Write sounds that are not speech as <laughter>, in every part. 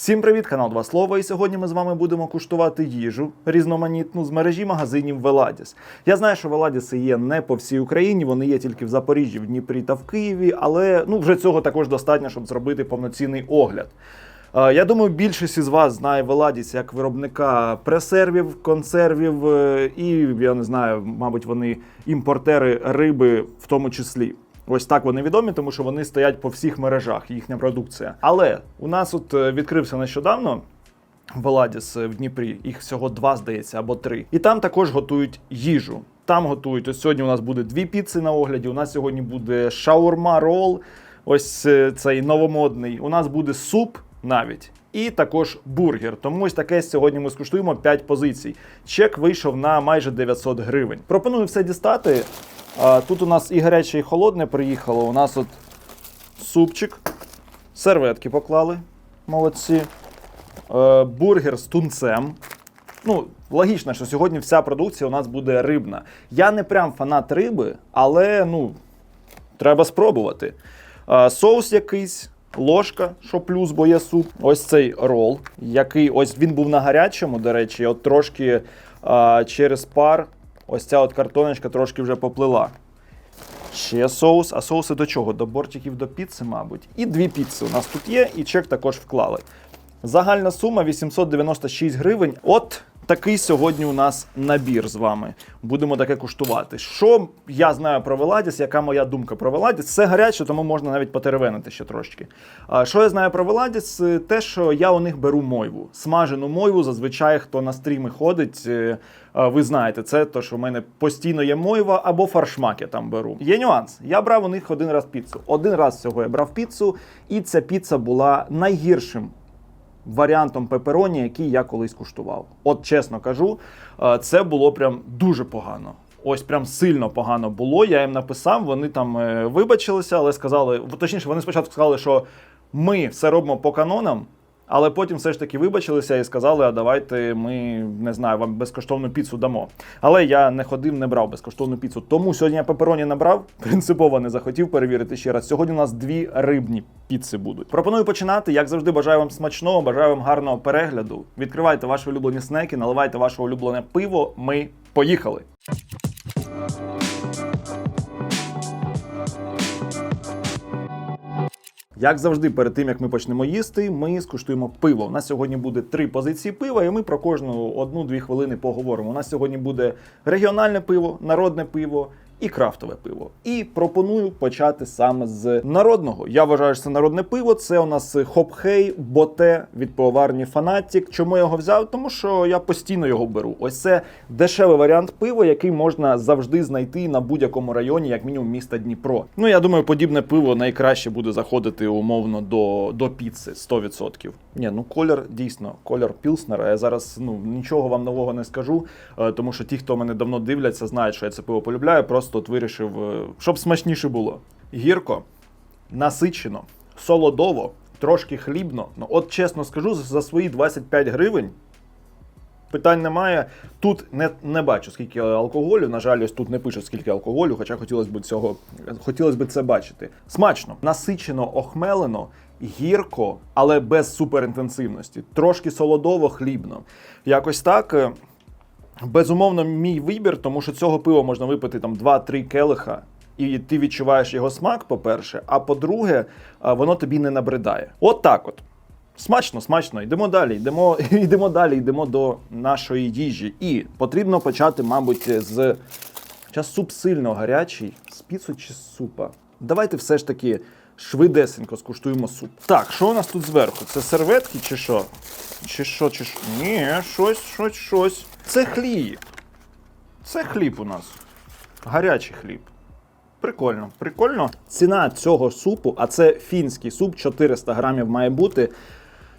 Всім привіт, канал Два Слова. І сьогодні ми з вами будемо куштувати їжу різноманітну з мережі магазинів Веладіс. Я знаю, що Веладіси є не по всій Україні, вони є тільки в Запоріжжі, в Дніпрі та в Києві, але ну вже цього також достатньо, щоб зробити повноцінний огляд. Е, Я думаю, більшість із вас знає Веладіс як виробника пресервів, консервів е, і я не знаю, мабуть, вони імпортери риби в тому числі. Ось так вони відомі, тому що вони стоять по всіх мережах, їхня продукція. Але у нас от е, відкрився нещодавно Веладіс в Дніпрі, їх всього два, здається, або три. І там також готують їжу. Там готують. Ось сьогодні у нас буде дві піци на огляді. У нас сьогодні буде шаурма рол, ось е, цей новомодний. У нас буде суп навіть. І також бургер. Тому ось таке сьогодні ми скуштуємо 5 позицій. Чек вийшов на майже 900 гривень. Пропоную все дістати. А, Тут у нас і гаряче, і холодне приїхало. У нас от супчик, серветки поклали. Молодці. Е, бургер з тунцем. Ну, логічно, що сьогодні вся продукція у нас буде рибна. Я не прям фанат риби, але ну, треба спробувати. Е, соус якийсь, ложка, що плюс, бо є суп. Ось цей рол, який ось він був на гарячому, до речі, от трошки е, через пар. Ось ця от картоночка трошки вже поплила. Ще соус. А соуси до чого? До бортиків до піци, мабуть. І дві піци у нас тут є, і чек також вклали. Загальна сума 896 гривень. От такий сьогодні у нас набір з вами. Будемо таке куштувати. Що я знаю про Веладіс, яка моя думка про Веладіс? Це гаряче, тому можна навіть потеревенити ще трошки. А що я знаю про Веладіс? Е, Те, що я у них беру мойву. Смажену мойву, зазвичай, хто на стріми ходить. е, Ви знаєте, це то, що в мене постійно є мойва або фаршмак я там беру. Є нюанс. Я брав у них один раз піцу. Один раз всього я брав піцу, і ця піца була найгіршим варіантом пепероні, який я колись куштував. От чесно кажу, е, це було прям дуже погано. Ось прям сильно погано було. Я їм написав, вони там е, вибачилися, але сказали, точніше, вони спочатку сказали, що ми все робимо по канонам. Але потім все ж таки вибачилися і сказали, а давайте ми не знаю, вам безкоштовну піцу дамо. Але я не ходив, не брав безкоштовну піцу. Тому сьогодні я пепероні набрав, <laughs> принципово не захотів перевірити ще раз. Сьогодні у нас дві рибні піци будуть. Пропоную починати. Як завжди, бажаю вам смачного, бажаю вам гарного перегляду. Відкривайте ваші улюблені снеки, наливайте ваше улюблене пиво. Ми поїхали. Як завжди, перед тим як ми почнемо їсти, ми скуштуємо пиво. У нас сьогодні буде три позиції пива, і ми про кожну одну-дві хвилини поговоримо. У нас сьогодні буде регіональне пиво, народне пиво. І крафтове пиво. І пропоную почати саме з народного. Я вважаю, що це народне пиво. Це у нас хопхей боте від пивоварні Фанатік. Чому я його взяв? Тому що я постійно його беру. Ось це дешевий варіант пива, який можна завжди знайти на будь-якому районі, як мінімум міста Дніпро. Ну я думаю, подібне пиво найкраще буде заходити умовно до, до піци 100%. Ні, ну колір дійсно, колір Пілснера. Я зараз ну нічого вам нового не скажу, е, тому що ті, хто мене давно дивляться, знають, що я це пиво полюбляю. Просто от вирішив, е, щоб смачніше було. Гірко, насичено, солодово, трошки хлібно. Ну, от чесно скажу, за- свої 25 гривень. Питань немає. Тут не, не бачу, скільки алкоголю. На жаль, ось тут не пишуть, скільки алкоголю, хоча хотілося б цього хотілося б це бачити. Смачно, насичено, охмелено, гірко, але без суперінтенсивності. Трошки солодово, хлібно. Якось так. Е, Безумовно, мій вибір, тому що цього пива можна випити там 2-3 келиха. І ти відчуваєш його смак, по-перше, а по-друге, воно тобі не набридає. От так от. Смачно, смачно. Йдемо далі. Йдемо, <laughs> йдемо далі, йдемо до нашої їжі. І потрібно почати, мабуть, з. Хоча суп сильно гарячий, з піцу чи з супа. Давайте все ж таки швидесенько скуштуємо суп. Так, що у нас тут зверху? Це серветки чи що? Чи що, чи що? Ні, щось, щось, щось. Це хліб. Це хліб у нас. Гарячий хліб. Прикольно, прикольно. Ціна цього супу, а це фінський суп, 400 грамів має бути.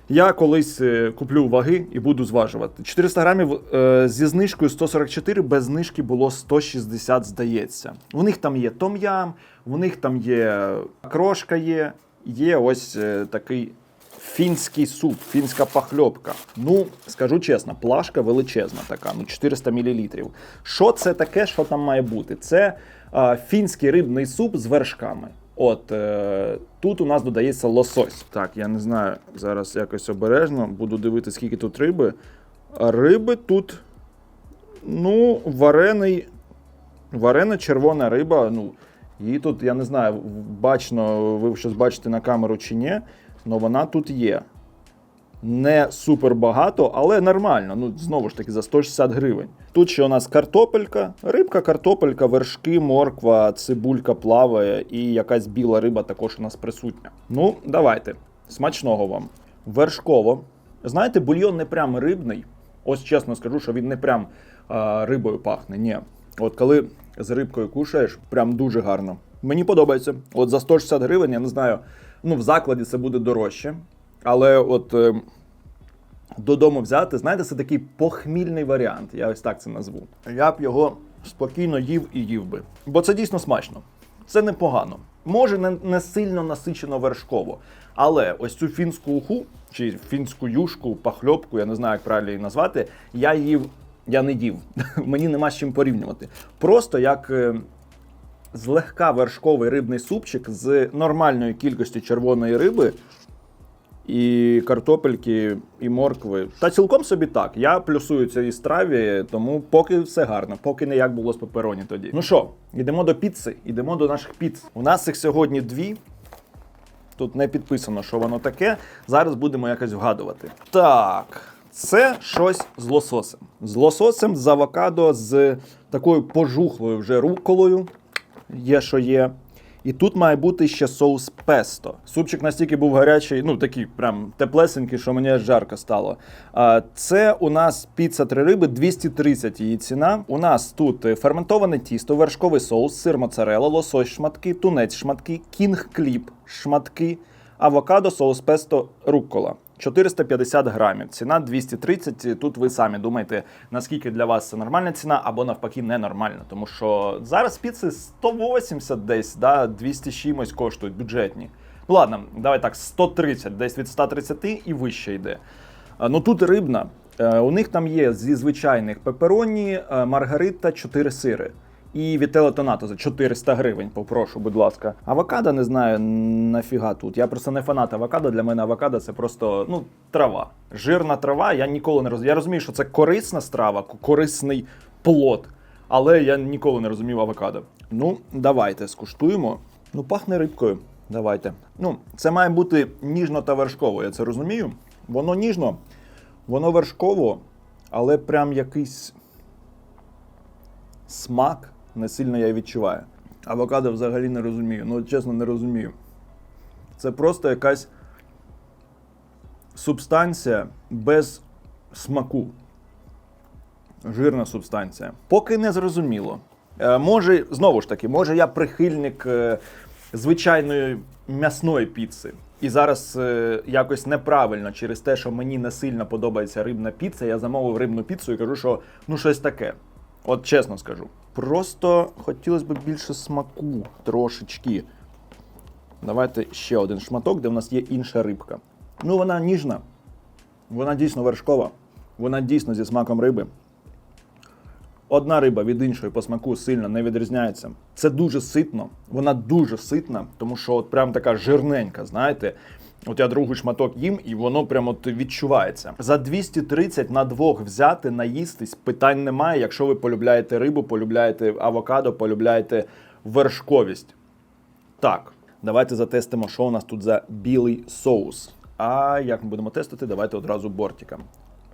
Я колись е, куплю ваги і буду зважувати. 400 грамів е, зі знижкою 144, без знижки було 160, здається. У них там є том'ям, у них там є крошка є, є ось е, такий фінський суп, фінська пахльопка. Ну, скажу чесно, плашка величезна така, ну 400 мл. Що це таке, що там має бути? Це е, фінський рибний суп з вершками. От е, тут у нас додається лосось. Так, я не знаю, зараз якось обережно буду дивитися, скільки тут риби. Риби тут, ну, варений, варена червона риба. Ну, її тут, я не знаю, бачно, ви щось бачите на камеру чи ні, але вона тут є. Не супер багато, але нормально. Ну, знову ж таки, за 160 гривень. Тут ще у нас картопелька, рибка, картопелька, вершки, морква, цибулька плаває і якась біла риба також у нас присутня. Ну, давайте. Смачного вам. Вершково. Знаєте, бульйон не прям рибний. Ось чесно скажу, що він не прям а, рибою пахне. Ні. От коли з рибкою кушаєш, прям дуже гарно. Мені подобається. От за 160 гривень, я не знаю, ну в закладі це буде дорожче. Але от е, додому взяти, знаєте, це такий похмільний варіант. Я ось так це назву. Я б його спокійно їв і їв би. Бо це дійсно смачно. Це непогано. Може, не, не сильно насичено вершково. Але ось цю фінську уху, чи фінську юшку, пахльопку, я не знаю, як правильно її назвати, я їв, я не їв. <laughs> Мені нема з чим порівнювати. Просто як. Злегка вершковий рибний супчик з нормальною кількістю червоної риби, і картопельки, і моркви. Та цілком собі так. Я плюсую цій страві, тому поки все гарно, поки не як було з пепероні тоді. Ну що, йдемо до піци, йдемо до наших піц. У нас їх сьогодні дві. Тут не підписано, що воно таке. Зараз будемо якось вгадувати. Так, це щось з лососем. З лососем, з авокадо, з такою пожухлою вже руколою. Є, що є. І тут має бути ще соус песто. Супчик настільки був гарячий, ну такий прям теплесенький, що мені жарко стало. Це у нас піца три риби, 230 її ціна. У нас тут е, ферментоване тісто, вершковий соус, сир моцарелла, лосось шматки, тунець шматки, кінг кліп шматки, авокадо, соус песто, руккола. 450 грамів. Ціна 230. Тут ви самі думаєте, наскільки для вас це нормальна ціна, або навпаки ненормальна. Тому що зараз піци 180 десь, да, 200 чимось коштують бюджетні. Ну ладно, давай так, 130, десь від 130 і вище йде. Ну тут рибна. Е, У них там є зі звичайних пепероні, е, маргарита, 4 сири. І вітеле тонато за 400 гривень, попрошу, будь ласка. Авокадо не знаю нафіга тут. Я просто не фанат авокадо. Для мене авокадо це просто ну, трава. Жирна трава. Я ніколи не розумію. Я розумію, що це корисна страва, корисний плод. Але я ніколи не розумів авокадо. Ну, давайте скуштуємо. Ну, пахне рибкою. Давайте. Ну, це має бути ніжно та вершково, я це розумію. Воно ніжно, воно вершково, але прям якийсь смак не сильно я відчуваю. Авокадо взагалі не розумію. Ну, чесно, не розумію. Це просто якась субстанція без смаку. Жирна субстанція. Поки не зрозуміло. Е, може, знову ж таки, може я прихильник е, звичайної м'ясної піци. І зараз е, якось неправильно через те, що мені не сильно подобається рибна піца, я замовив рибну піцу і кажу, що ну щось таке. От чесно скажу. Просто хотілося б більше смаку трошечки. Давайте ще один шматок, де в нас є інша рибка. Ну, вона ніжна, вона дійсно вершкова, вона дійсно зі смаком риби. Одна риба від іншої по смаку сильно не відрізняється. Це дуже ситно, вона дуже ситна, тому що от прям така жирненька, знаєте. От я другий шматок їм, і воно прям от відчувається. За 230 на двох взяти, наїстись, питань немає, якщо ви полюбляєте рибу, полюбляєте авокадо, полюбляєте вершковість. Так, давайте затестимо, що у нас тут за білий соус. А як ми будемо тестити, давайте одразу бортиком.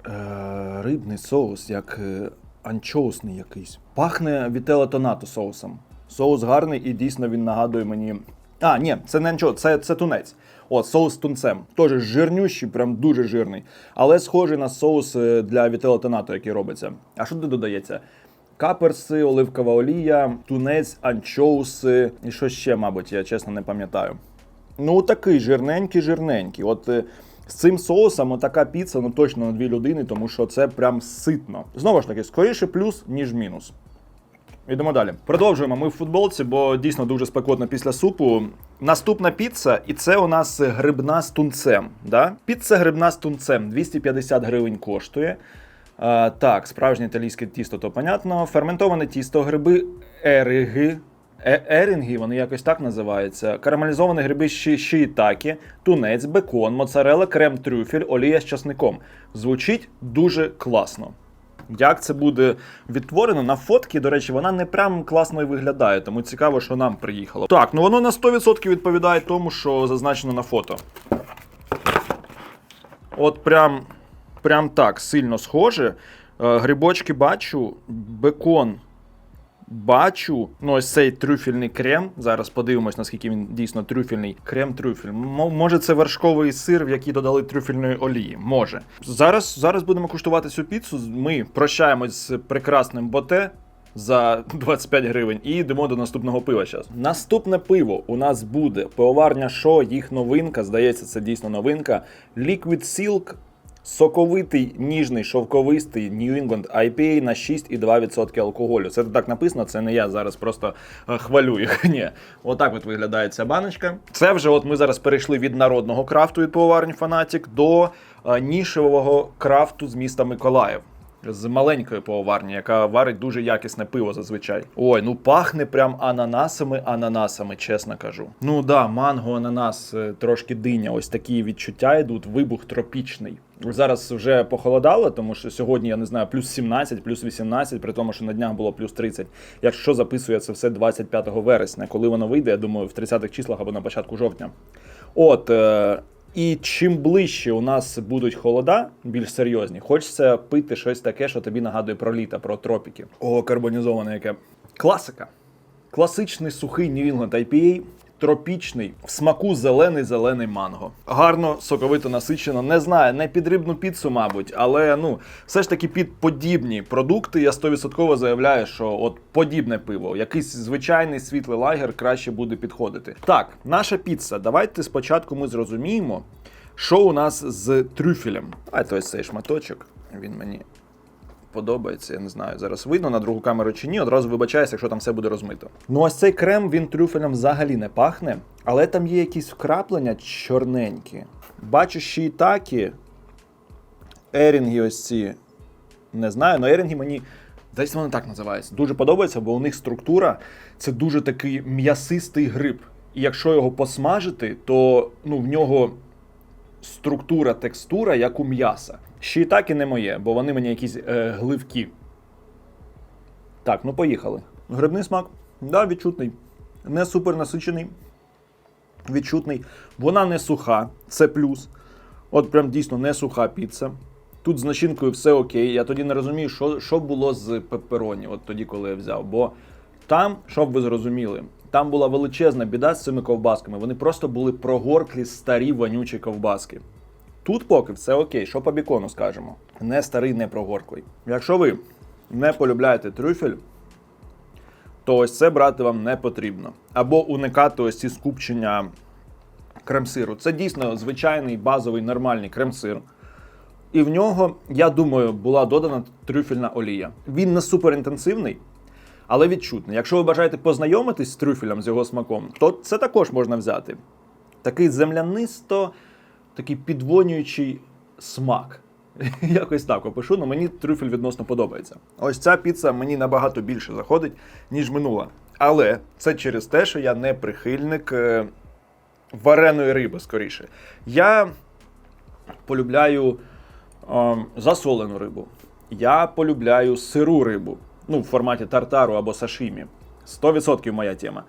Е, рибний соус, як е, анчоусний якийсь. Пахне вітеле тонато соусом. Соус гарний і дійсно він нагадує мені. А, ні, це не анчоус, це, це тунець. О, соус з тунцем. Теж жирнющий, прям дуже жирний. Але схожий на соус е, для вітеле тонато, який робиться. А що тут додається? Каперси, оливкова олія, тунець, анчоуси і що ще, мабуть, я чесно не пам'ятаю. Ну, такий жирненький, жирненький. От е, з цим соусом така піца, ну точно на дві людини, тому що це прям ситно. Знову ж таки, скоріше плюс, ніж мінус. Йдемо далі. Продовжуємо. Ми в футболці, бо дійсно дуже спекотно після супу. Наступна піца, і це у нас грибна з тунцем. Да? Піца грибна з тунцем 250 гривень коштує. А, так, справжнє італійське тісто, то понятно. Ферментоване тісто, гриби ериги. е- ерінги, вони якось так називаються. Карамелізовані гриби шиїтакі, тунець, бекон, моцарела, крем трюфель, олія з часником. Звучить дуже класно. Як це буде відтворено на фотки, до речі, вона не прям класно і виглядає, тому цікаво, що нам приїхало. Так, ну воно на 100% відповідає тому, що зазначено на фото. От прям, прям так сильно схоже. Е, Грибочки бачу, бекон бачу. Ну, ось цей трюфельний крем. Зараз подивимось, наскільки він дійсно трюфельний. Крем-трюфель. М- може, це вершковий сир, в який додали трюфельної олії. Може. Зараз, зараз будемо куштувати цю піцу. Ми прощаємось з прекрасним боте. За <laughs> 25 гривень і йдемо до наступного пива зараз. Наступне пиво у нас буде пивоварня Шо, їх новинка. Здається, це дійсно новинка. Liquid Silk Соковитий, ніжний, шовковистий New England IPA на 6,2% алкоголю. Це так написано, це не я зараз просто е, хвалю їх. <laughs> Ні. Отак от виглядає ця баночка. Це вже от ми зараз перейшли від народного крафту від пивоварні Фанатік до е, нішевого крафту з міста Миколаїв. З маленької пивоварні, яка варить дуже якісне пиво зазвичай. Ой, ну пахне прям ананасами, ананасами, чесно кажу. Ну да, манго, ананас, е, трошки диня. Ось такі відчуття йдуть. Вибух тропічний. Зараз вже похолодало, тому що сьогодні я не знаю, плюс 17, плюс 18, при тому, що на днях було плюс 30. Якщо записує це все 25 вересня, коли воно вийде, я думаю, в 30-х числах або на початку жовтня. От. Е- і чим ближче у нас будуть холода, більш серйозні, хочеться пити щось таке, що тобі нагадує про літо, про тропіки. О, карбонізоване яке. Класика. Класичний сухий New England IPA, тропічний, в смаку зелений зелений манго. Гарно, соковито насичено. Не знаю, не під рибну піцу, мабуть, але ну, все ж таки під подібні продукти я 100% заявляю, що от подібне пиво, якийсь звичайний світлий лагер краще буде підходити. Так, наша піца. Давайте спочатку ми зрозуміємо, що у нас з трюфелем. Давайте ось цей шматочок. Він мені подобається, я не знаю, зараз видно на другу камеру чи ні. Одразу вибачаюся, якщо там все буде розмито. Ну, ось цей крем він трюфелем взагалі не пахне, але там є якісь вкраплення чорненькі. Бачу щитаки, ерінги ось ці. Не знаю, але ерінги мені. Десь вони так називаються. Дуже подобається, бо у них структура це дуже такий м'ясистий гриб. І якщо його посмажити, то ну, в нього структура, текстура, як у м'яса. Ще і так і не моє, бо вони мені якісь е, гливкі. Так, ну поїхали. Грибний смак, да, відчутний. Не супер насичений. Відчутний. Вона не суха, це плюс. От прям дійсно не суха піца. Тут з начинкою все окей. Я тоді не розумію, що, що було з пеппероні, от тоді, коли я взяв. Бо там, щоб ви зрозуміли, там була величезна біда з цими ковбасками. Вони просто були прогорклі старі вонючі ковбаски. Тут поки все окей, що по бікону скажемо. Не старий, не прогорклий. Якщо ви не полюбляєте трюфель, то ось це брати вам не потрібно. Або уникати ось ці скупчення крем-сиру. Це дійсно звичайний базовий нормальний крем-сир. І в нього, я думаю, була додана трюфельна олія. Він не суперінтенсивний, але відчутний. Якщо ви бажаєте познайомитись з трюфелем, з його смаком, то це також можна взяти. Такий землянисто, такий підвонюючий смак. <laughs> Якось так опишу, але мені трюфель відносно подобається. Ось ця піца мені набагато більше заходить, ніж минула. Але це через те, що я не прихильник е, вареної риби, скоріше. Я полюбляю е, засолену рибу. Я полюбляю сиру рибу. Ну, в форматі тартару або сашимі. 100% моя тема.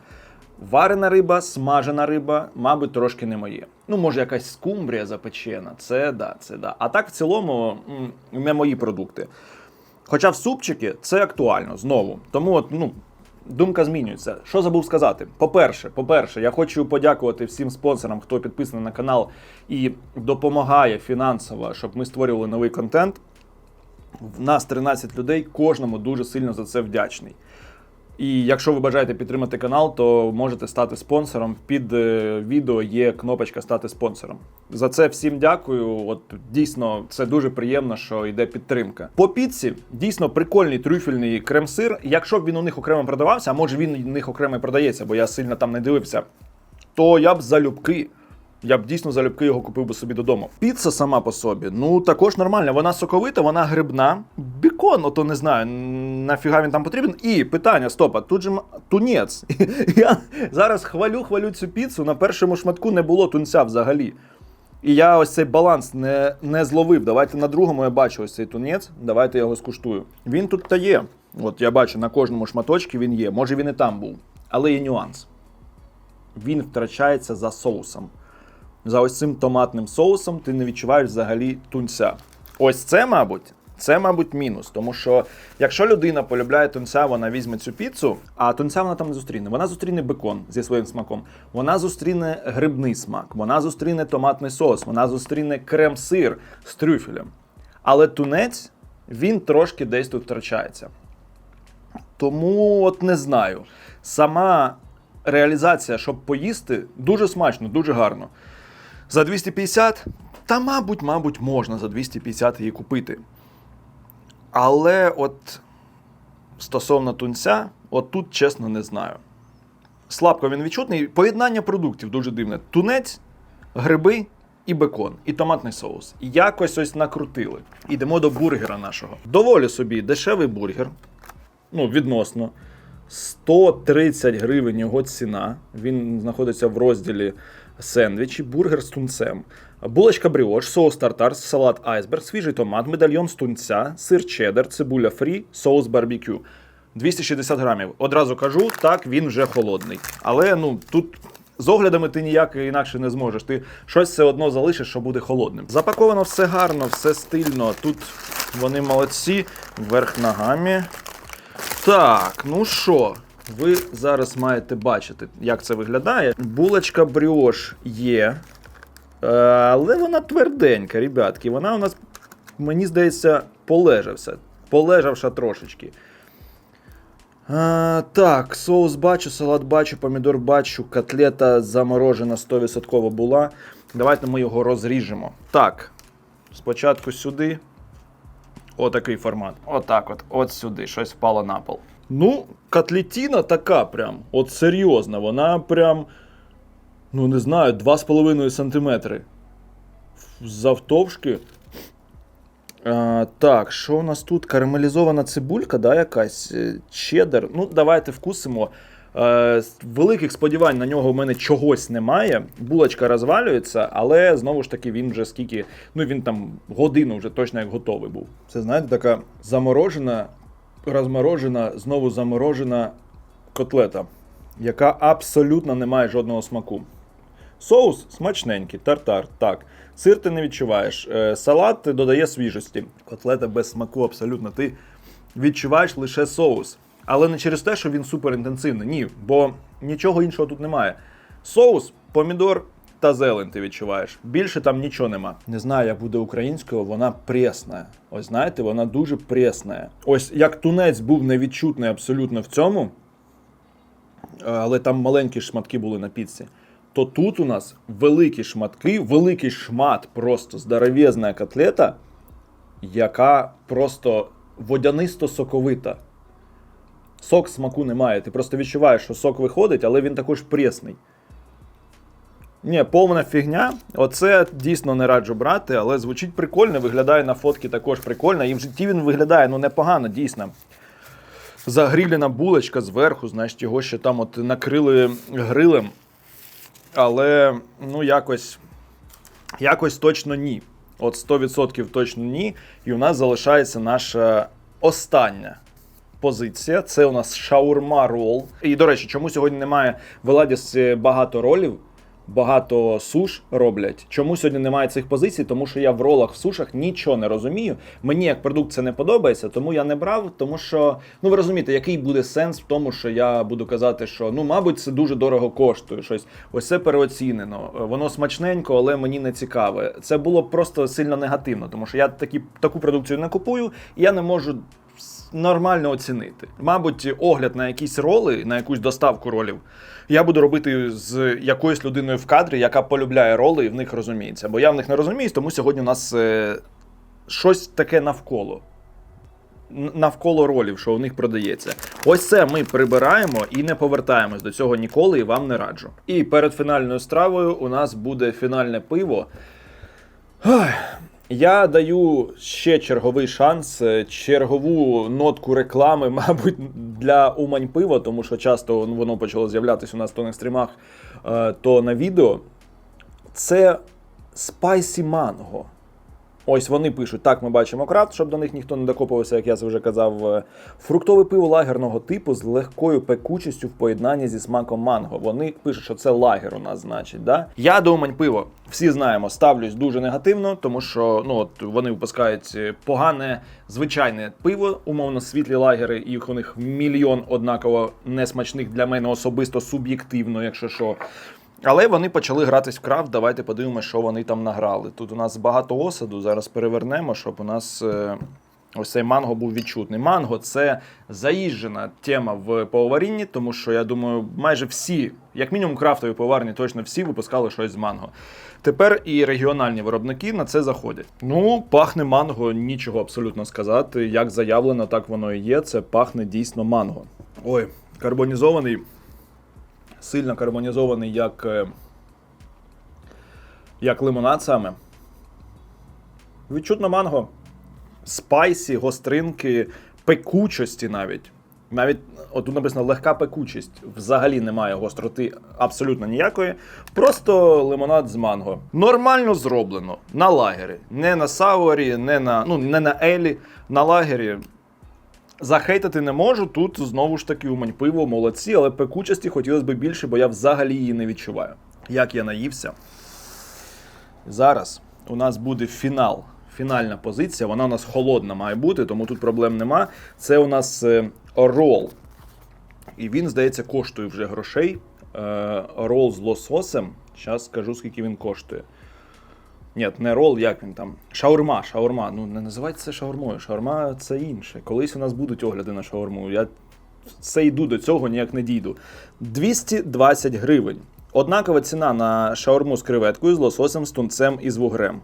Варена риба, смажена риба, мабуть, трошки не моє. Ну, може, якась скумбрія запечена. Це да, це да. А так, в цілому, не мої продукти. Хоча в супчики це актуально знову. Тому от, ну, думка змінюється. Що забув сказати? По-перше, по-перше, я хочу подякувати всім спонсорам, хто підписаний на канал і допомагає фінансово, щоб ми створювали новий контент. В нас 13 людей, кожному дуже сильно за це вдячний. І якщо ви бажаєте підтримати канал, то можете стати спонсором. Під е, відео є кнопочка стати спонсором. За це всім дякую. От дійсно це дуже приємно, що йде підтримка. По піці дійсно прикольний трюфельний крем-сир. Якщо б він у них окремо продавався, а може він у них окремо і продається, бо я сильно там не дивився, то я б залюбки. Я б дійсно залюбки його купив би собі додому. Піца сама по собі, ну також нормальна. Вона соковита, вона грибна. Бікон, ото не знаю, нафіга він там потрібен. І питання: стопа, тут же тунець. <laughs> Я зараз хвалю, хвалю цю піцу. На першому шматку не було тунця взагалі. І я ось цей баланс не, не зловив. Давайте на другому я бачу ось цей тунець. Давайте я його скуштую. Він тут та є. От я бачу на кожному шматочку він є. Може він і там був. Але є нюанс. Він втрачається за соусом. За ось цим томатним соусом ти не відчуваєш взагалі тунця. Ось це, мабуть, це, мабуть, мінус. Тому що якщо людина полюбляє тунця, вона візьме цю піцу, а тунця вона там не зустріне. Вона зустріне бекон зі своїм смаком, вона зустріне грибний смак, вона зустріне томатний соус, вона зустріне крем-сир з трюфелем. Але тунець він трошки десь тут втрачається. Тому от не знаю. Сама реалізація, щоб поїсти, дуже смачно, дуже гарно. За 250, та, мабуть, мабуть, можна за 250 її купити. Але от стосовно тунця, от тут чесно не знаю. Слабко він відчутний. Поєднання продуктів дуже дивне. Тунець, гриби і бекон, і томатний соус. Якось ось накрутили. Ідемо до бургера нашого. Доволі собі дешевий бургер. Ну, відносно. 130 гривень його ціна. Він знаходиться в розділі сендвічі, бургер з тунцем. Булочка бріош, соус тартар, салат айсберг, свіжий томат, медальйон з тунця, сир чеддер, цибуля фрі, соус барбекю. 260 грамів. Одразу кажу, так він вже холодний. Але ну тут з оглядами ти ніяк інакше не зможеш. Ти щось все одно залишиш, що буде холодним. Запаковано все гарно, все стильно. Тут вони молодці, вверх ногами. Так, ну що, ви зараз маєте бачити, як це виглядає. Булочка бріош є. Е, але вона тверденька, ребятки. Вона у нас, мені здається, полежався. Полежавша трошечки. А, так, соус бачу, салат бачу, помідор бачу, котлета заморожена 100% була. Давайте ми його розріжемо. Так, спочатку сюди. Отакий формат. Отак от, от сюди, щось впало на пол. Ну, котлетіна така прям, от серйозна, вона прям, ну не знаю, 2,5 сантиметри. Завтовшки. А, так, що у нас тут? Карамелізована цибулька, да, якась? Е, Чеддер. Ну, давайте вкусимо. Е, великих сподівань на нього в мене чогось немає. Булочка розвалюється, але знову ж таки він вже скільки. Ну він там годину вже точно як готовий був. Це знаєте, така заморожена, розморожена, знову заморожена котлета, яка абсолютно не має жодного смаку. Соус смачненький, тартар, так. Сир ти не відчуваєш. Е, салат додає свіжості. Котлета без смаку абсолютно. Ти відчуваєш лише соус. Але не через те, що він супер інтенсивний. Ні, бо нічого іншого тут немає. Соус, помідор та зелень ти відчуваєш. Більше там нічого нема. Не знаю, як буде українською, вона пресна. Ось знаєте, вона дуже пресна. Ось як тунець був невідчутний абсолютно в цьому, але там маленькі шматки були на піці. То тут у нас великі шматки, великий шмат, просто здоровезна котлета, яка просто водянисто-соковита. Сок смаку немає. Ти просто відчуваєш, що сок виходить, але він також пресний. Ні, повна фігня. Оце дійсно не раджу брати, але звучить прикольно, виглядає на фотки також прикольно. І в житті він виглядає ну непогано, дійсно. Загрілена булочка зверху, значить, його ще там от накрили грилем. Але ну якось, якось точно ні. От 100% точно ні. І у нас залишається наша остання позиція. Це у нас шаурма рол. І до речі, чому сьогодні немає в Еладісі багато ролів? Багато суш роблять. Чому сьогодні немає цих позицій? Тому що я в ролах в сушах нічого не розумію. Мені як продукт це не подобається, тому я не брав. Тому що, ну ви розумієте, який буде сенс в тому, що я буду казати, що ну, мабуть, це дуже дорого коштує. Щось ось це переоцінено. Воно смачненько, але мені не цікаве. Це було просто сильно негативно, тому що я такі таку продукцію не купую, і я не можу нормально оцінити. Мабуть, огляд на якісь роли, на якусь доставку ролів, я буду робити з якоюсь людиною в кадрі, яка полюбляє роли і в них розуміється. Бо я в них не розуміюсь, тому сьогодні у нас е, щось таке навколо. Навколо ролів, що у них продається. Ось це ми прибираємо і не повертаємось до цього ніколи і вам не раджу. І перед фінальною стравою у нас буде фінальне пиво. Ой, Я даю ще черговий шанс, е, чергову нотку реклами, <laughs> мабуть, для Умань пива, тому що часто воно почало з'являтися у нас то на стрімах, е, то на відео. Це Spicy Mango. Ось вони пишуть, так ми бачимо крафт, щоб до них ніхто не докопувався, як я вже казав. Е, Фруктове пиво лагерного типу з легкою пекучістю в поєднанні зі смаком манго. Вони пишуть, що це лагер у нас, значить. Да? Я до Умань пиво, всі знаємо, ставлюсь дуже негативно, тому що ну, от, вони випускають е, погане звичайне пиво, умовно світлі лагери, їх у них мільйон однаково несмачних для мене особисто суб'єктивно, якщо що. Але вони почали гратись в крафт. Давайте подивимося, що вони там награли. Тут у нас багато осаду. Зараз перевернемо, щоб у нас е, ось цей манго був відчутний. Манго це заїжджена тема в пивоварінні, тому що я думаю, майже всі, як мінімум, крафтові пивоварні, точно всі випускали щось з манго. Тепер і регіональні виробники на це заходять. Ну, пахне манго, нічого абсолютно сказати. Як заявлено, так воно і є. Це пахне дійсно манго. Ой, карбонізований сильно карбонізований, як, е, як лимонад саме. Відчутно манго. Спайсі, гостринки, пекучості навіть. Навіть отут написано легка пекучість. Взагалі немає гостроти абсолютно ніякої. Просто лимонад з манго. Нормально зроблено. На лагері. Не на саурі, не на, ну, не на елі. На лагері. Захейтити не можу. Тут знову ж таки умань пиво, молодці, але пекучості хотілося б більше, бо я взагалі її не відчуваю. Як я наївся. Зараз у нас буде фінал. Фінальна позиція. Вона у нас холодна має бути, тому тут проблем нема. Це у нас е, рол. І він, здається, коштує вже грошей. Е, рол з лососем. Зараз скажу, скільки він коштує. Ні, не рол, як він там. Шаурма, шаурма. Ну не називайте це шаурмою. Шаурма це інше. Колись у нас будуть огляди на шаурму. Я все йду до цього, ніяк не дійду. 220 гривень. Однакова ціна на шаурму з креветкою, з лососем, з тунцем і з вугрем.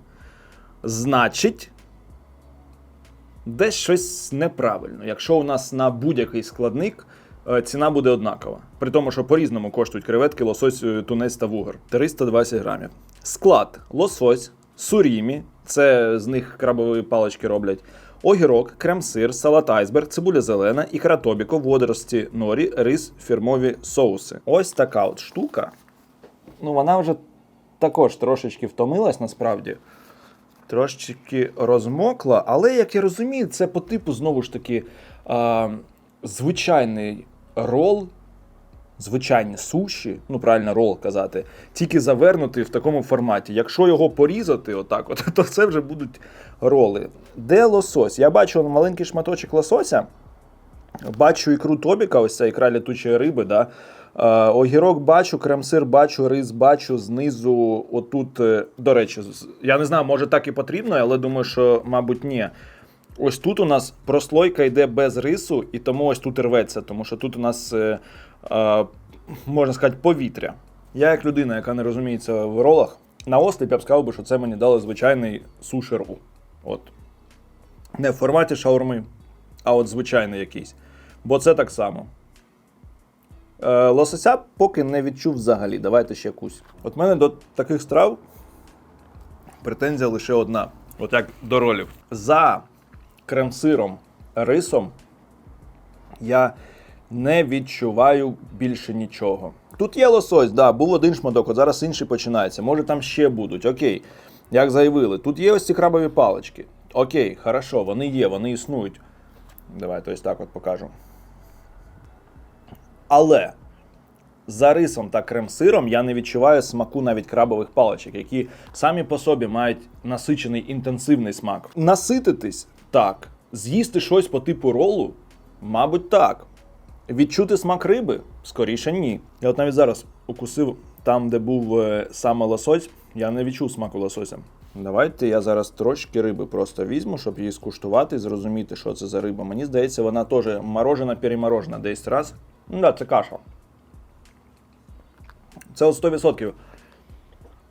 Значить, десь щось неправильно. Якщо у нас на будь-який складник е, ціна буде однакова. При тому, що по-різному коштують креветки, лосось, е, тунець та вугор. 320 грамів. Склад: лосось, сурімі, це з них крабові палички роблять. Огірок, крем-сир, салат айсберг, цибуля зелена, ікра тобіко, водорості норі, рис, фірмові соуси. Ось така от штука. Ну, вона вже також трошечки втомилась насправді. Трошечки розмокла, але як я розумію, це по типу знову ж таки а, звичайний рол, звичайні суші, ну правильно рол казати, тільки завернутий в такому форматі. Якщо його порізати, отак, от, <laughs> то це вже будуть роли. Де лосось? Я бачу маленький шматочок лосося. Бачу ікру Тобіка, ось ця ікра літучої риби. Да? Е, огірок бачу, крем-сир бачу, рис бачу, знизу, отут, е, до речі, я не знаю, може так і потрібно, але думаю, що, мабуть, ні. Ось тут у нас прослойка йде без рису, і тому ось тут рветься, тому що тут у нас, е, е, можна сказати, повітря. Я, як людина, яка не розуміється в ролах, на осліп я б сказав би, що це мені дали звичайний суші рол. От. Не в форматі шаурми, а от звичайний якийсь. Бо це так само. Е, лосося поки не відчув взагалі. Давайте ще якусь. От мене до таких страв претензія лише одна. От як до ролів. За крем-сиром, рисом я не відчуваю більше нічого. Тут є лосось, да, був один шматок, от зараз інший починається. Може там ще будуть. Окей. Як заявили, тут є ось ці крабові палички. Окей, хорошо, вони є, вони існують. Давайте ось так от покажу. Але за рисом та крем-сиром я не відчуваю смаку навіть крабових паличок, які самі по собі мають насичений інтенсивний смак. Насититись так, з'їсти щось по типу ролу, мабуть, так. Відчути смак риби? Скоріше ні. Я от навіть зараз укусив там, де був е, саме лосось, я не відчув смаку лосося. Давайте я зараз трошки риби просто візьму, щоб її скуштувати і зрозуміти, що це за риба. Мені здається, вона теж морожена переморожена десь раз. Ну да, це каша. Це от 100%.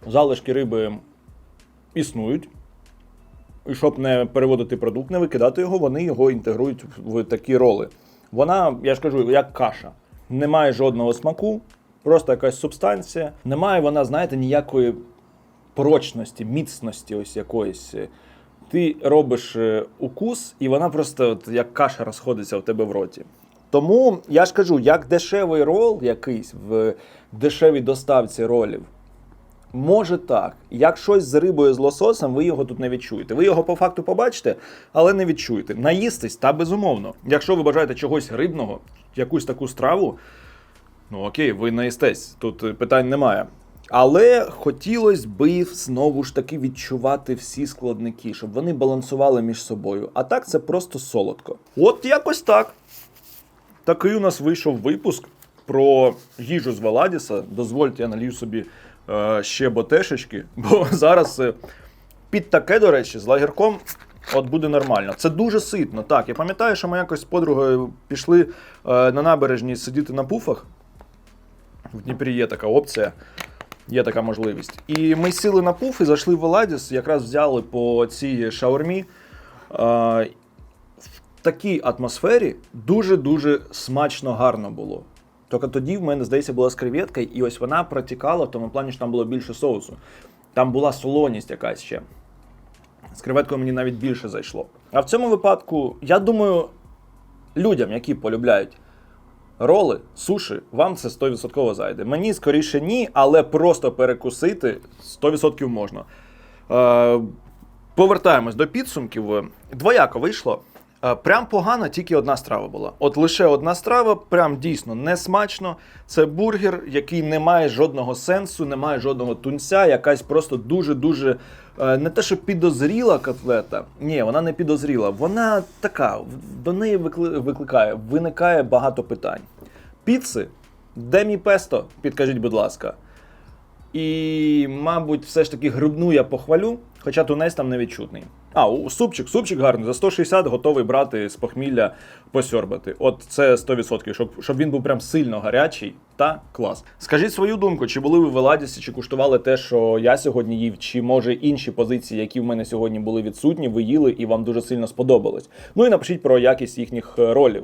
Залишки риби існують. І щоб не переводити продукт, не викидати його, вони його інтегрують в такі роли. Вона, я ж кажу, як каша. Немає жодного смаку, просто якась субстанція. Немає вона, знаєте, ніякої прочності, міцності ось якоїсь. ти робиш е, укус, і вона просто от, як каша розходиться у тебе в роті. Тому я ж кажу, як дешевий рол якийсь в дешевій доставці ролів. Може так. Як щось з рибою з лососем, ви його тут не відчуєте. Ви його по факту побачите, але не відчуєте. Наїстись та безумовно. Якщо ви бажаєте чогось рибного, якусь таку страву, ну окей, ви наїстесь, тут е, питань немає. Але хотілося би знову ж таки відчувати всі складники, щоб вони балансували між собою. А так це просто солодко. От якось так. Такий у нас вийшов випуск про їжу з Веладіса. Дозвольте, я налью собі ще ботешечки, <laughs> бо зараз е, під таке, до речі, з лагерком от буде нормально. Це дуже ситно. Так, я пам'ятаю, що ми якось з подругою пішли е, на набережні сидіти на пуфах. В Дніпрі є така опція. Є така можливість. І ми сіли на пуф і зайшли в Веладіс, якраз взяли по цій шаурмі. Е, в такій атмосфері дуже-дуже смачно гарно було. Тільки тоді в мене, здається, була з креветка, і ось вона протікала в тому плані, що там було більше соусу. Там була солоність якась ще. З креветкою мені навіть більше зайшло. А в цьому випадку, я думаю, людям, які полюбляють роли, суші, вам це 100% зайде. Мені скоріше ні, але просто перекусити 100% можна. Е, повертаємось до підсумків. Двояко вийшло. Е, Прям погано, тільки одна страва була. От лише одна страва, прям дійсно не смачно. Це бургер, який не має жодного сенсу, не має жодного тунця, якась просто дуже-дуже е, не те, що підозріла котлета. Ні, вона не підозріла. Вона така, до неї викликає, виникає багато питань. Піци, де мій песто? Підкажіть, будь ласка. І, мабуть, все ж таки грибну я похвалю, хоча тунець там не відчутний. А, у- супчик, супчик гарний. За 160 готовий брати з похмілля посьорбати. От це 100%, щоб, щоб він був прям сильно гарячий та клас. Скажіть свою думку, чи були ви в Еладісі, чи куштували те, що я сьогодні їв, чи може інші позиції, які в мене сьогодні були відсутні, ви їли і вам дуже сильно сподобалось. Ну і напишіть про якість їхніх е, ролів.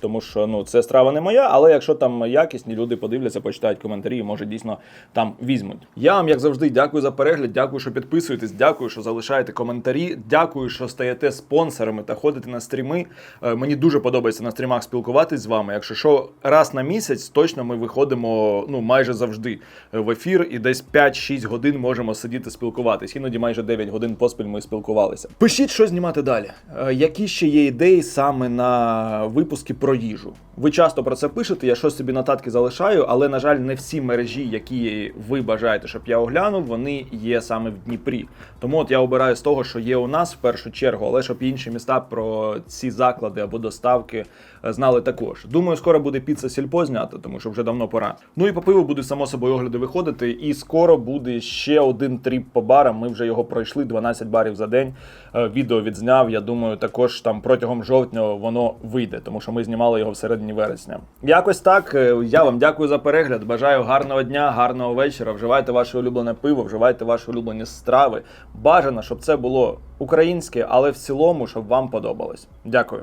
Тому що ну це страва не моя, але якщо там якісні люди подивляться, почитають коментарі, може дійсно там візьмуть. Я вам, як завжди, дякую за перегляд, дякую, що підписуєтесь, дякую, що залишаєте коментарі. Дякую, що стаєте спонсорами та ходите на стріми. Е, Мені дуже подобається на стрімах спілкуватись з вами. Якщо що, раз на місяць точно ми виходимо ну майже завжди в ефір, і десь 5-6 годин можемо сидіти спілкуватись. Іноді майже 9 годин поспіль ми спілкувалися. Пишіть, що знімати далі. Е, Які ще є ідеї саме на випуски про їжу? Ви часто про це пишете, я щось собі нотатки залишаю, але на жаль, не всі мережі, які ви бажаєте, щоб я оглянув, вони є саме в Дніпрі. Тому от я обираю з того, що є у нас в першу чергу, але щоб інші міста про ці заклади або доставки е, знали також. Думаю, скоро буде піца сільпо знята, тому що вже давно пора. Ну і по пиву будуть само собою огляди виходити. І скоро буде ще один тріп по барам. Ми вже його пройшли 12 барів за день. Е, Відео відзняв. Я думаю, також там протягом жовтня воно вийде, тому що ми знімали його в середині вересня. Якось так. Е, Я вам дякую за перегляд. Бажаю гарного дня, гарного вечора. Вживайте ваше улюблене пиво, вживайте ваші улюблені страви. Бажано, щоб це було українське, але в цілому, щоб вам подобалось. Дякую.